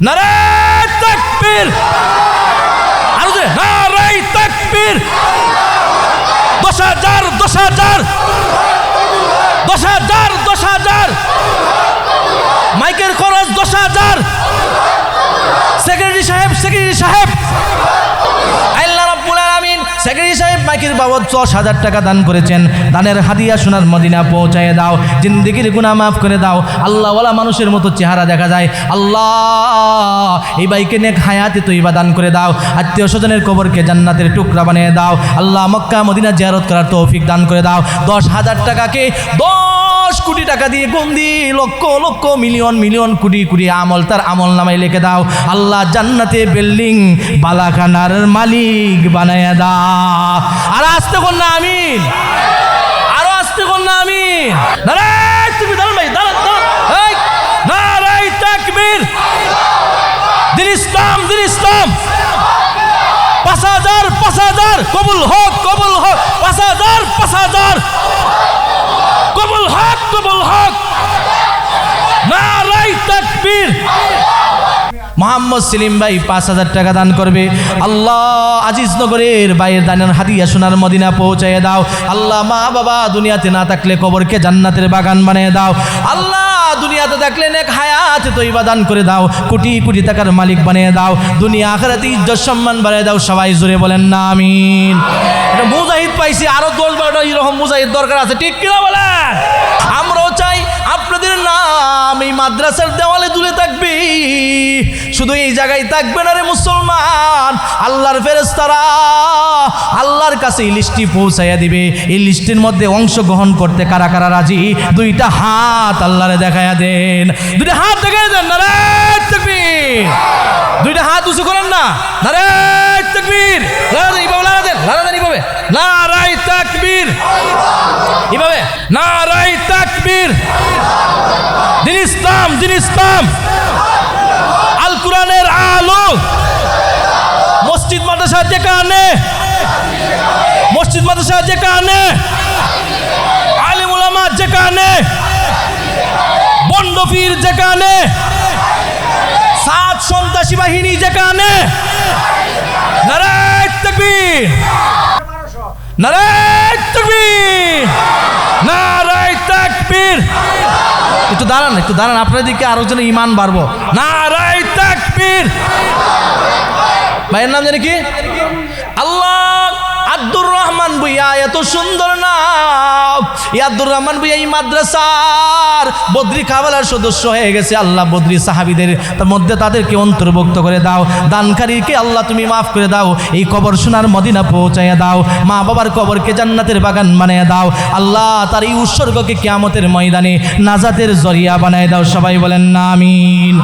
নারায় তাকবীর। আরও জোরে নারায় তাকবীর। দশ হাজার দশ হাজার। দশ হাজার দশ হাজার। মাইকের খরচ দশ হাজার। সেক্রেটারি সাহেব সেক্রেটারি সাহেব। আল্লাহ রাব্বুল আলামিন সেক্রেটারি সাহেব মাইকের বাবদ দশ হাজার টাকা দান করেছেন। দানের হাদিয়া সোনার মদিনা পৌঁছায় দাও। জিন্দিগির গুনাহ মাফ করে দাও। আল্লাহওয়ালা মানুষের মতো চেহারা দেখা যায়। আল্লাহ, এই বাইকে নেক হায়াতে তৈবা দান করে দাও। আত্মীয় স্বজনের কবরকে জান্নাতের টুকরা বানিয়ে দাও। আল্লাহ মক্কা মদিনা জিয়ারত করার তৌফিক দান করে দাও। দশ হাজার টাকাকে দশ কোটি টাকা দিয়ে গন্দি লক্ষ লক্ষ, মিলিয়ন মিলিয়ন কোটি কোটি আমল তার আমল নামায় লিখে দাও। আল্লাহ জান্নাতে বিল্ডিং, বালাখানার মালিক বানায় দাও। আর আসতে কোন না আমিন। আরও আসতে কোন না নারায় তুমি নারায় পাঁচ হাজার পাঁচ হাজার। কবুল হোক কবুল হোক। পাঁচ হাজার পাঁচ হাজার। কবুল হক কবুল হক। নারাই তাকবীর। মোহাম্মদ সেলিম ভাই পাঁচ হাজার টাকা দান করবে। আল্লাহ আজিজ নগরের বাইয়ের দানের হাদিয়া সোনার মদিনা পৌঁছায় দাও। আল্লাহ মা বাবা দুনিয়াতে না থাকলে কবরকে জান্নাতের বাগান বানিয়ে দাও। আল্লাহ দুনিয়াতে থাকলে নেক হায়াত তৈবা দান করে দাও। কোটি কোটি টাকার মালিক বানিয়ে দাও। দুনিয়া আখেরাতে ইজ্জত সম্মান বানিয়ে দাও। সবাই জোরে বলেন না, আমিন। এটা মুজাহিদ পাইছি, আরও দশ বারোটা এরকম মুজাহিদ দরকার আছে। ঠিক কিনা বলেন? আমরাও চাই আপনাদের নাম এই মাদ্রাসার দেওয়ালে তুলে থাকবে। শুধু এই জায়গায় থাকবে না রে মুসলমান। আল্লাহর ফেরেস্তারা আল্লাহর কাছে এই পৌঁছাইয়া দিবে। এই লিস্টের মধ্যে অংশগ্রহণ করতে কারা কারা রাজি? দুইটা হাত আল্লাহরে দেখাইয়া দেন। দুইটা হাত দেখাইয়া দেন না দুইটা হাত উঁচু করেন না দেন ইসলাম দিন ইসলাম। কোরআনের আলো। মসজিদ মাদ্রাসা যেখানে মসজিদ মাদ্রাসা যেখানে আলিম যেখানে বন্ডফির যেখানে সাত সন্ত্রাসী বাহিনী যেখানে নারায় নারায় একটু দাঁড়ান একটু দাঁড়ান, আপনার দিকে আরও যেন ইমান বাড়বো। নারায় তাকবীর ভাইয়ের নাম জানি কি? আল্লাহ আব্দুর ভুইয়া এত সুন্দর নাম। এই আব্দুর রহমান ভুইয়া এই মাদ্রাসার বদ্রি কাবালার সদস্য হয়ে গেছে। আল্লাহ বদ্রি সাহাবিদের তার মধ্যে তাদেরকে অন্তর্ভুক্ত করে দাও। দানকারীকে আল্লাহ তুমি মাফ করে দাও। এই কবর সোনার মদিনা পৌঁছাইয়া দাও। মা বাবার কবরকে জান্নাতের বাগান বানিয়ে দাও। আল্লাহ তার এই উৎসর্গকে কিয়ামতের ময়দানে নাজাতের জরিয়া বানায় দাও। সবাই বলেন না, আমিন।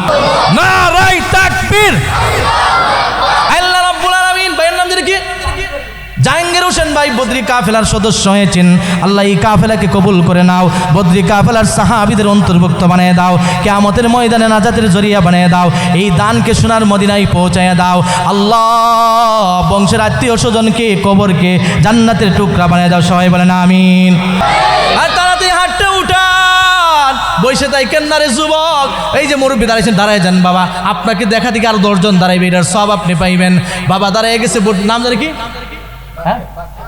নারাই তাকবীর। হোসেন ভাই, বদ্রি কাফেলার সদস্য হয়েছেন। আল্লাহ এই কাফেলাকে কবুল করে নাও। বদ্রি কাফেলার সাহাবিদের অন্তর্ভুক্ত বানিয়ে দাও। কেয়ামতের ময়দানে নাজাতের জরিয়া বানিয়ে দাও। এই দানকে সোনার মদিনায় পৌঁছায় দাও। আল্লাহ বংশের আত্মীয় স্বজনকে, কবরকে জান্নাতের টুকরা বানিয়ে দাও। সবাই বলেন আমিন। আর তাই কেন্নারে যুবক। এই যে মুরব্বী দাঁড়াইছেন, দাঁড়ায় যান বাবা। আপনাকে দেখা থেকে আরও দশজন দাঁড়াইবে। এটার সব আপনি পাইবেন। বাবা দাঁড়ায় গেছে নাম জানি কি? হ্যাঁ?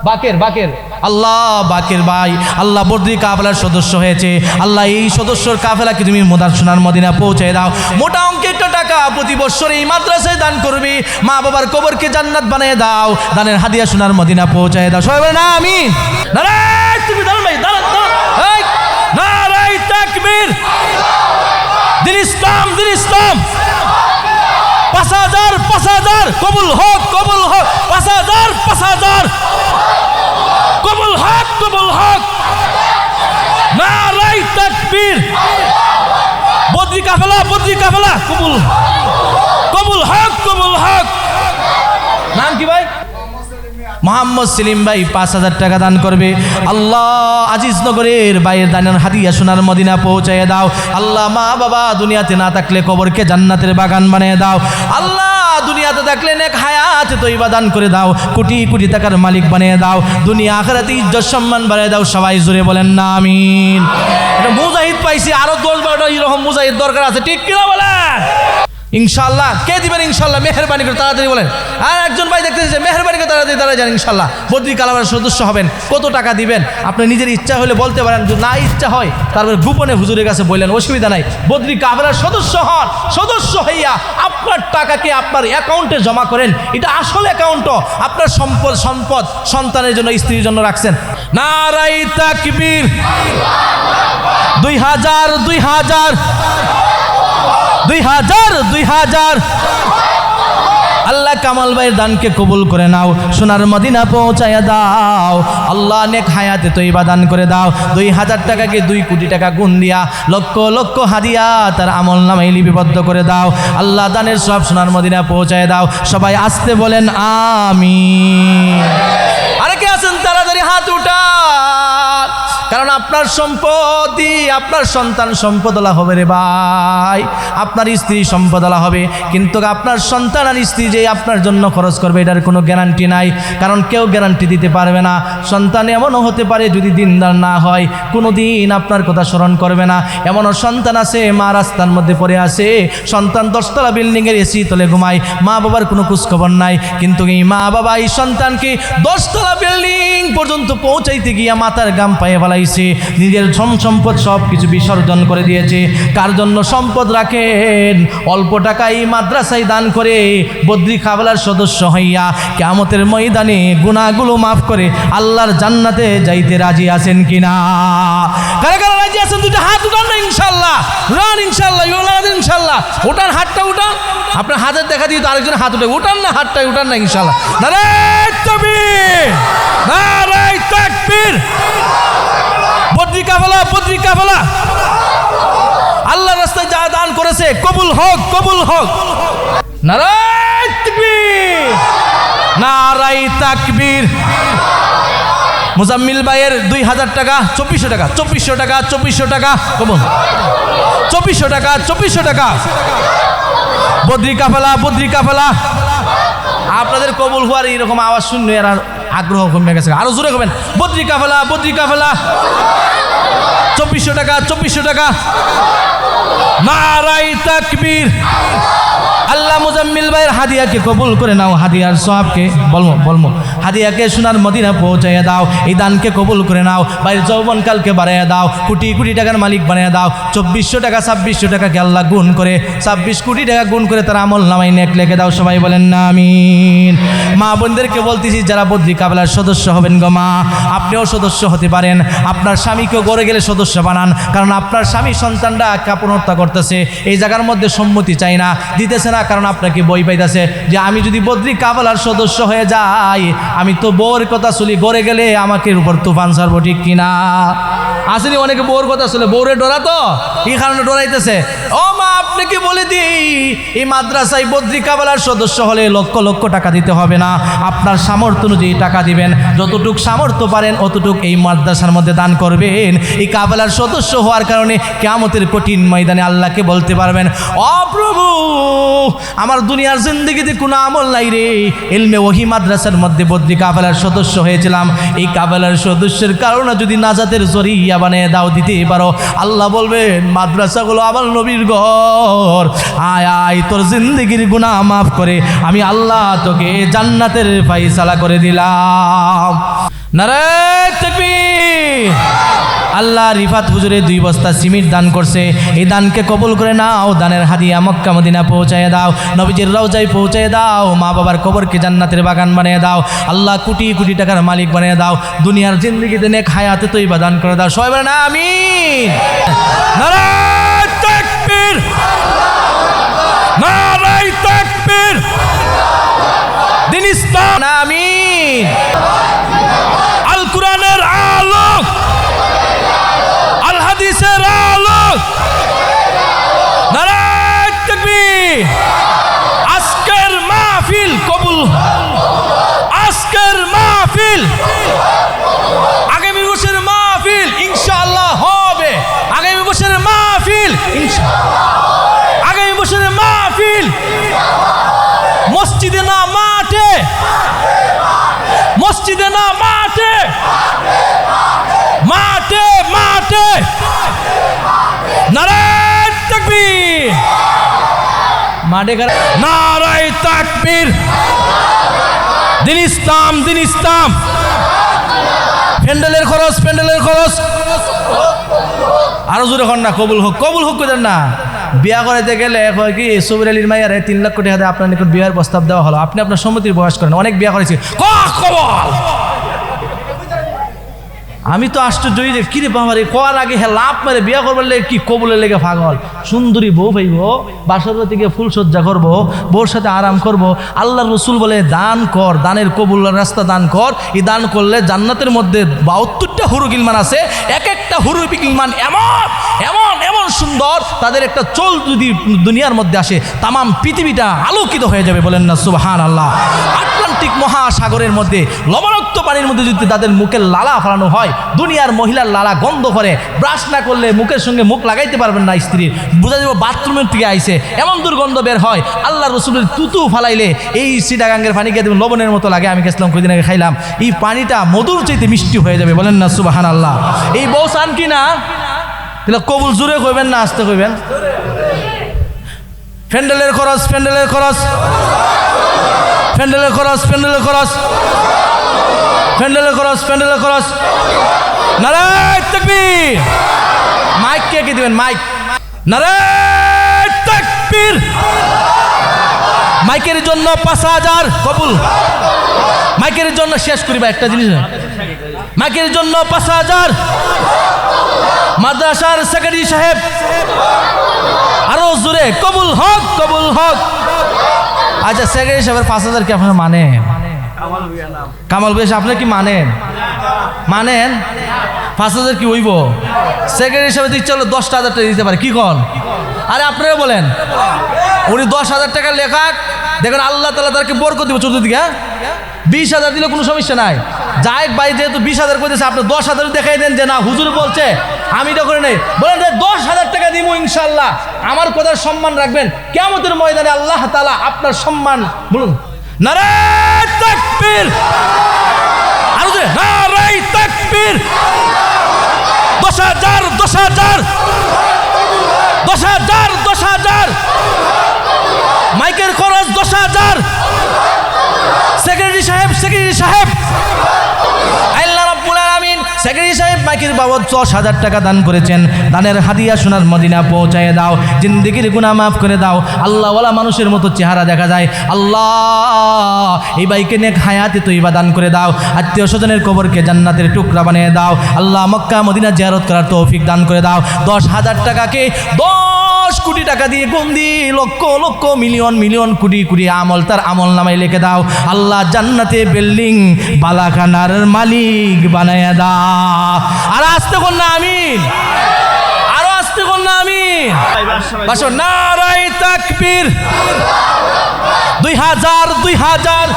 বাকের বাকের। আল্লাহ, বাকের ভাই, আল্লাহ বদ্রি কাফেলার সদস্য হয়েছে। আল্লাহ এই সদস্যর কাফেলাকে তুমি মোদার সোনার মদিনা পৌঁছে দাও। মোটা অঙ্কের টাকা প্রতি বছর এই মাদ্রাসায় দান করবি। মা বাবার কবরকে জান্নাত বানিয়ে দাও। দানের হাদিয়া সোনার মদিনা পৌঁছায় দাও। সবাই বলে না আমি তুমি দাঁড়ান ভাই দাঁড়ান দাঁড়ান দিন ইসলাম দিন ইসলাম। পাঁচ হাজার পাঁচ হাজার। কবুল হক কবুল হক। পাঁচ হাজার পাঁচ হাজার। কবুল হক কবুল হক। নারাই তাকবীর। বদ্রি কাফেলা বদ্রি কাফেলা। কবুল কবুল হক কবুল হক। নাম কি ভাই? মোহাম্মদ সেলিম ভাই পাঁচ হাজার টাকা দান করবে। আল্লাহ আজিজ নগরের বাইয়ের দানের হাদিয়া সোনার মদিনা পৌঁছাইয়ে দাও। আল্লাহ মা বাবা দুনিয়াতে না থাকলে কবরকে জান্নাতের বাগান বানিয়ে দাও। আল্লাহ দুনিয়াতে থাকলে নেক হায়াত তৈবা দান করে দাও। কোটি কোটি টাকার মালিক বানিয়ে দাও। দুনিয়া আখেরাতে ইজ্জত সম্মান বানিয়ে দাও। সবাই জোরে বলেন না, আমিন। মুজাহিদ পাইছি, আরও দশ বারোটা এরকম মুজাহিদ দরকার আছে। ঠিক কিনা বলেন? ইনশাল্লাহ কে দিবেন ইনশাল্লাহ মেহরবানি করে তাড়াতাড়ি বলেন। আর একজন ভাই দেখতেছে মেহরবানি করে তাড়াতাড়ি তারা যান ইনশাল্লাহ বদ্রি কালামের সদস্য হবেন। কত টাকা দিবেন? আপনি নিজের ইচ্ছা হলে বলতে পারেন, যদি না ইচ্ছা হয়, তারপরে গোপনে হুজুরের কাছে বললেন, অসুবিধা নাই। বদ্রি কাবলার সদস্য হন, সদস্য হইয়া আপনার টাকাকে আপনার অ্যাকাউন্টে জমা করেন। এটা আসল অ্যাকাউন্টও আপনার সম্পদ সম্পদ সন্তানের জন্য, স্ত্রীর জন্য রাখছেন। নারাই তাকবীর। দুই হাজার দুই হাজার। দুই হাজার দুই হাজার। আল্লাহ কামাল ভাইয়ের দানকে কবুল করে নাও, সোনার মদিনা পৌঁছায়া দাও। আল্লাহ নেক হায়াতে তৈবা দান করে দাও। দুই হাজার টাকাকে দুই কোটি টাকা গুণ দিয়া, লক্ষ লক্ষ হাদিয়া তার আমল নামে লিপিবদ্ধ করে দাও। আল্লাহ দানের সব সোনার মদিনা পৌঁছায় দাও। সবাই আসতে বলেন আমি আরে কে আছেন? তাড়াতাড়ি হাত উঠা কারণ আপনার সম্পদই, আপনার সন্তান সম্পদলা হবে রে ভাই। আপনার স্ত্রী সম্পদলা হবে। কিন্তু আপনার সন্তান আর স্ত্রী যে আপনার জন্য খরচ করবে, এটার কোনো গ্যারান্টি নাই। কারণ কেউ গ্যারান্টি দিতে পারবে না। সন্তান এমনও হতে পারে যদি দিনদার না হয়। কোনো দিন আপনার কথা স্মরণ করবে না। এমনও সন্তান আছে, মা রাস্তার মধ্যে পড়ে আছে। সন্তান দশতলা বিল্ডিংয়ের এসি তলে ঘুমায়। মা বাবার কোনো খোঁজখবর নাই। কিন্তু এই মা বাবা, এই সন্তানকে দশতলা বিল্ডিং পর্যন্ত পৌঁছাইতে গিয়া মাথার গাম পায়ে ফেলাইছে নিজের সম্পদ সব কিছু বিসর্জন করে দিয়েছে। কার জন্য সম্পদ রাখেন। অল্প টাকায় মাদ্রাসায় দান করে বদ্রি খাবলার সদস্য হইয়া কেমতের ময়দানে গুণাগুলো মাফ করে আল্লাহর জান্নাতে যাইতে রাজি আছেন কিনা? কারা কারা রাজি আছেন? দুটো হাত উঠান না ইনশাল্লাহ উঠান ইনশাল্লাহ ইউলাদ ইনশাল্লাহ উঠান হাতটা, উঠান। আপনার হাতের দেখা দিয়ে তো আরেকজন হাত উঠে উঠান না হাতটাই উঠান না ইনশাল্লাহ নারায় তকবীর! নারায় তাকবীর! কাফেলা বদ্রি কাফেলা। আল্লাহ রাস্তায় যা দান করেছে, কবুল হক কবুল হক। নারায় নারাই তাকবীর। মুজাম্মিল ভাইয়ের দুই হাজার টাকা, চব্বিশশো টাকা চব্বিশশো টাকা চব্বিশশো টাকা, কবুল। চব্বিশশো টাকা চব্বিশশো টাকা। বদ্রি কাফেলা বদ্রি কাফেলা। আপনাদের কবুল হওয়ার এইরকম আওয়াজ এর আর আগ্রহ কমে গেছে। আরও জোরে করবেন বদ্রি কাফেলা বদ্রি কাফেলা। চব্বিশশো টাকা চব্বিশশো টাকা। নারাই তাকবীর। আল্লাহ মুজাম্মিল ভাইয়ের হাদিয়াকে কবুল করে নাও, হাদিয়ার সবকে বলমো বলমো। হাদিয়াকে সোনার মদিনা পৌঁছাইয়া দাও, এই দানকে কবুল করে নাও ভাইয়ের যৌবনকালকে বাড়াইয়া দাও, কোটি কোটি টাকার মালিক বানিয়ে দাও, চব্বিশশো টাকা, ছাব্বিশশো টাকাকে আল্লাহ গুণ করে, ছাব্বিশ কোটি টাকা গুণ করে তারা আমল নামাই নেক লেখে দাও, সবাই বলেন না, আমিন। মা বোনদেরকে বলতেছি, যারা বদ্রি কাবলার সদস্য হবেন গো মা, আপনিও সদস্য হতে পারেন, আপনার স্বামীকেও গড়ে গেলে সদস্য বানান, কারণ আপনার স্বামী সন্তানরা কাপড় হত্যা করতেছে, এই জায়গার মধ্যে সম্মতি চাই না, দিতেছে না, কারণ আপনাকে বই পাইতেছে, যে আমি যদি বদ্রি কাবেলার সদস্য হয়ে যাই আমি তো বউর কথা শুনি গড়ে গেলে আমাকে উপর তুফান সর্ব ঠিক কিনা? আসেনি, অনেকে বউর কথা শুনে, বউরে ডরা তো? এই কারণে ডরাইতেছে? ও মা আপনাকে বলে দিই? এই মাদ্রাসায় বদ্রি কাবেলার সদস্য হলে লক্ষ লক্ষ টাকা দিতে হবে না। আপনার সামর্থ্য অনুযায়ী টাকা দিবেন। যতটুক সামর্থ্য পারেন, অতটুক এই মাদ্রাসার মধ্যে দান করবেন। এই কাবেলার সদস্য হওয়ার কারণে কেয়ামতের কঠিন ময়দানে আল্লাহকে বলতে পারবেন, অ প্রভু, আমার দুনিয়ার জিন্দগিতে কোনো আমল নাই রে। এলমে ওহি মাদ্রাসার মধ্যে বদ্রি কাবেলার সদস্য হয়েছিলাম। এই কাবেলার সদস্যের কারণে যদি নাজাতের জরিয়া বানিয়ে দাও দিতে পারো। আল্লাহ বলবেন, মাদ্রাসাগুলো আমার নবীর ঘর। আয় আয়, তোর জিন্দগির গুণা মাফ করে, আমি আল্লাহ তোকে জান্নাতের ফাইসালা করে দিলাম। নারায় আল্লাহ রিফাত হুজুরে দুই বস্তা সিমিট দান করছে। এই দানকে কবুল করে নাও, দানের হাদিয়া মক্কা, মদিনা পৌঁছায় দাও, নবীজির রওজায় পৌঁছায় দাও মা বাবার কবরকে জান্নাতের বাগান বানিয়ে দাও, আল্লাহ কোটি কোটি টাকার মালিক বানিয়ে দাও, দুনিয়ার জিন্দগিতে নেক হায়াতে তৈবা দান করে দাও। সবাই বলে না আমি দিন ইসলাম, আমিন। নারায়ণ মাঠে দিন ইসলাম দিন ইসলাম। প্যান্ডেলের খরচ প্যান্ডেলের খরচ। আরও জোরে না কবুল হোক কবুল হোক কেন না। বিয়া করাইতে গেলে কি সুবির আলীর মাইয়ারে তিন লাখ কোটি হাতে আপনার নিকট বিয়ের প্রস্তাব দেওয়া হলো। আপনি আপনার সম্মতির বয়স করেন অনেক বিয়া করেছি। কবল! আমি তো আশ্চর্যই যে কিরে বাবা রে কর আগে হ্যাঁ লাভ মারে বিয়া করবার লেগে কি কবুলের লেগে পাগল? সুন্দরী বউ পাইব, বাসর থেকে ফুল সজ্জা করব, বউর সাথে আরাম করব। আল্লাহ রসুল বলে, দান কর, দানের কবুল রাস্তা দান কর। এই দান করলে জান্নাতের মধ্যে বাহাত্তরটা হুরু গিলমান আছে। এক একটা হুরু গিলমান এমন এমন এমন সুন্দর। তাদের একটা চোল যদি দুনিয়ার মধ্যে আসে, তামাম পৃথিবীটা আলোকিত হয়ে যাবে বলেন না সুবাহান আল্লাহ আটলান্টিক মহাসাগরের মধ্যে, লবণাক্ত পানির মধ্যে যদি তাদের মুখের লালা ফেলানো হয়, দুনিয়ার মহিলার লালা গন্ধ করে, ব্রাশ না করলে মুখের সঙ্গে মুখ লাগাইতে পারবেন না স্ত্রীর বোঝা যাবে বাথরুমের থেকে আইসে এমন দুর্গন্ধ বের হয়, আল্লাহ রসুলের তুতু ফালাইলে, এই সিটাগাঙ্গের পানি খেয়ে লবণের মতো লাগে, আমি গেছিলাম কদিন আগে খাইলাম। এই পানিটা মধুর চাইতে মিষ্টি হয়ে যাবে, বলেন না সুবাহান আল্লাহ এই বউ চান কি না? তাহলে কবুল জুড়ে কইবেন না, আসতে কইবেন? প্যান্ডেলের খরচ প্যান্ডেলের খরচ। প্যান্ডেলের খরচ প্যান্ডেলের খরচ। প্যান্ডেলের খরচ প্যান্ডেলের খরচ। নারায় তাকবীর। মাইক কে কে দিবেন? মাইক। নারায় তাকবীর। মাইকের জন্য পাঁচ হাজার কবুল। মাইকের জন্য শেষ করিবা একটা জিনিস। মাইকের জন্য পাঁচ হাজার। মাদ্রাসার সেক্রেটারি সাহেব। আরও জোরে, কবুল হক কবুল হক। আচ্ছা সেক্রেটারি সাহেবের পাঁচ হাজার কি আপনারা মানেন? কামাল বেশ আপনি কি মানেন? মানেন? পাঁচ হাজার কি হইব? সেক্রেটারি হিসাবে দিচ্ছে হলো দশটা হাজার টাকা দিতে পারে। কি কন? আরে আপনারা বলেন। উনি দশ হাজার টাকা লেখাক। দেখেন আল্লাহ তালা তাকে বরকত দিব চতুর্দিকে হ্যাঁ? বিশ হাজার দিলে কোনো সমস্যা নাই। যাই ভাই, যেহেতু বিশ হাজার করে করেছে আপনি দশ হাজার দেখাই দেন যে না, হুজুর বলছে, আমি তো করে নেই। বলেন দশ হাজার টাকা দিব ইনশাল্লাহ। আমার কথার সম্মান রাখবেন। কেমতের ময়দানে আল্লাহ তালা আপনার সম্মান বলুন। দশ হাজার দশ হাজার। দশ হাজার দশ হাজার। মাইকের বাবদ দশ হাজার টাকা দান করেছেন। দানের হাদিয়া সোনার মদিনা পৌঁছায় দাও। জিন্দিগির গুনাহ মাফ করে দাও। আল্লাহওয়ালা মানুষের মতো চেহারা দেখা যায়। আল্লাহ, এই বাইকে নেক হায়াতে তৈবা দান করে দাও। আত্মীয় স্বজনের কবরকে জান্নাতের টুকরা বানিয়ে দাও। আল্লাহ মক্কা, মদিনা জিয়ারত করার তৌফিক দান করে দাও। দশ হাজার টাকাকে দশ কোটি টাকা দিয়ে গন্দি লক্ষ লক্ষ, মিলিয়ন মিলিয়ন কোটি কোটি আমল তার আমল নামাই লিখে দাও। আল্লাহ জান্নাতে বিল্ডিং, বালাখানার মালিক বানায় দাও। আর আসতে কোন না আমিন। আরও আসতে কোন না আমিন। বাসো নারাই তাকবীর। দুই হাজার দুই হাজার।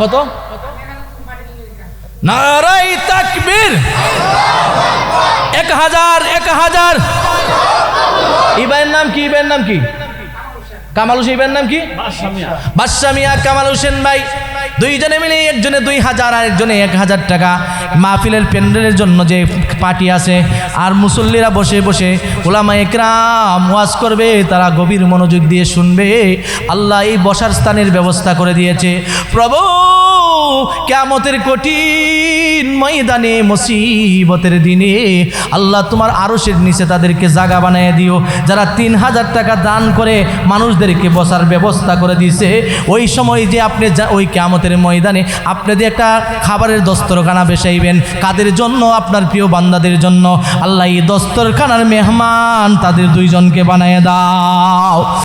কত? নারাই তাকবীর। এক হাজার এক হাজার। ইবাইয়ের নাম কি? ইবাইয়ের নাম কি? কামাল হোসেন, ইবাইয়ের নাম কি? বাদশা মিয়া, কামাল হোসেন ভাই। দুইজনে মিলে একজনে দুই হাজার আর একজনে এক হাজার টাকা। মাহফিলের প্যান্ডেলের জন্য যে পার্টি আছে, আর মুসল্লিরা বসে বসে ওলামা একরাম ওয়াজ করবে, তারা গভীর মনোযোগ দিয়ে শুনবে। আল্লাহ এই বসার স্থানের ব্যবস্থা করে দিয়েছে। প্রভু কেমতের কঠিন ময়দানে, মুসিবতের দিনে আল্লাহ তোমার আরশের নিচে তাদেরকে জায়গা বানিয়ে দিও। যারা তিন হাজার টাকা দান করে মানুষদেরকে বসার ব্যবস্থা করে দিয়েছে, ওই সময় যে আপনি ওই কেমতের ময়দানে আপনি যে একটা খাবারের দস্তরখানা বেসাইবেন। কাদের জন্য? আপনার প্রিয় বান্দাদের জন্য। আল্লাহ এই দস্তরখানার মেহমান তাদের দুইজনকে বানিয়ে দাও।